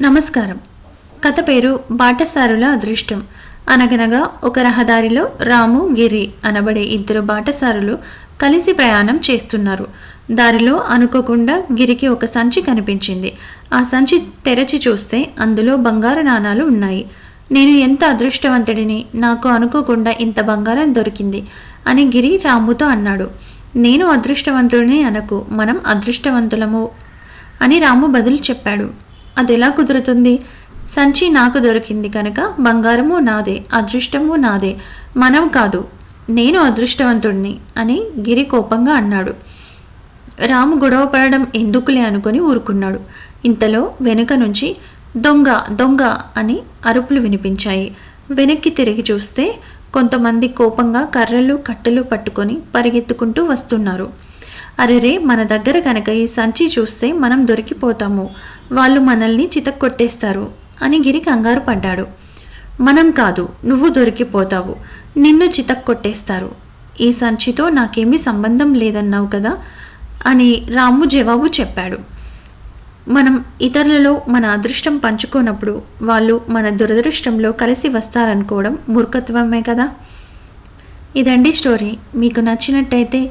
నమస్కారం. కథ పేరు బాటసారుల అదృష్టం. అనగనగా ఒక రహదారిలో రాము గిరి అనబడే ఇద్దరు బాటసారులు కలిసి ప్రయాణం చేస్తున్నారు. దారిలో అనుకోకుండా గిరికి ఒక సంచి కనిపించింది. ఆ సంచి తెరచి చూస్తే అందులో బంగారు నాణాలు ఉన్నాయి. నేను ఎంత అదృష్టవంతుడిని నాకు అనుకోకుండా ఇంత బంగారం దొరికింది అని గిరి రాముతో అన్నాడు. నేను అదృష్టవంతుడిని అనకు మనం అదృష్టవంతులము అని రాము బదులు చెప్పాడు. అదెలా కుదురుతుంది? సంచి నాకు దొరికింది కనుక బంగారము నాదే అదృష్టము నాదే. మనం కాదు నేను అదృష్టవంతుడిని అని గిరి కోపంగా అన్నాడు. రాము గొడవ పడడం ఎందుకులే అనుకుని ఊరుకున్నాడు. ఇంతలో వెనుక నుంచి దొంగ దొంగ అని అరుపులు వినిపించాయి. వెనక్కి తిరిగి చూస్తే కొంతమంది కోపంగా కర్రలు కట్టెలు పట్టుకొని పరిగెత్తుకుంటూ వస్తున్నారు. అరెరే మన దగ్గర కనుక ఈ సంచి చూస్తే మనం దొరికిపోతాము. వాళ్ళు మనల్ని చితక్కొట్టేస్తారు అని గిరి కంగారు పడ్డాడు. మనం కాదు నువ్వు దొరికిపోతావు. నిన్ను చితక్కొట్టేస్తారు. ఈ సంచితో నాకేమీ సంబంధం లేదన్నావు కదా? అని రాము జవాబు చెప్పాడు. మనం ఇతరులలో మన అదృష్టం పంచుకోనప్పుడు వాళ్ళు మన దురదృష్టంలో కలిసి వస్తారనుకోవడం మూర్ఖత్వమే కదా? ఇదండి స్టోరీ. మీకు నచ్చినట్టయితే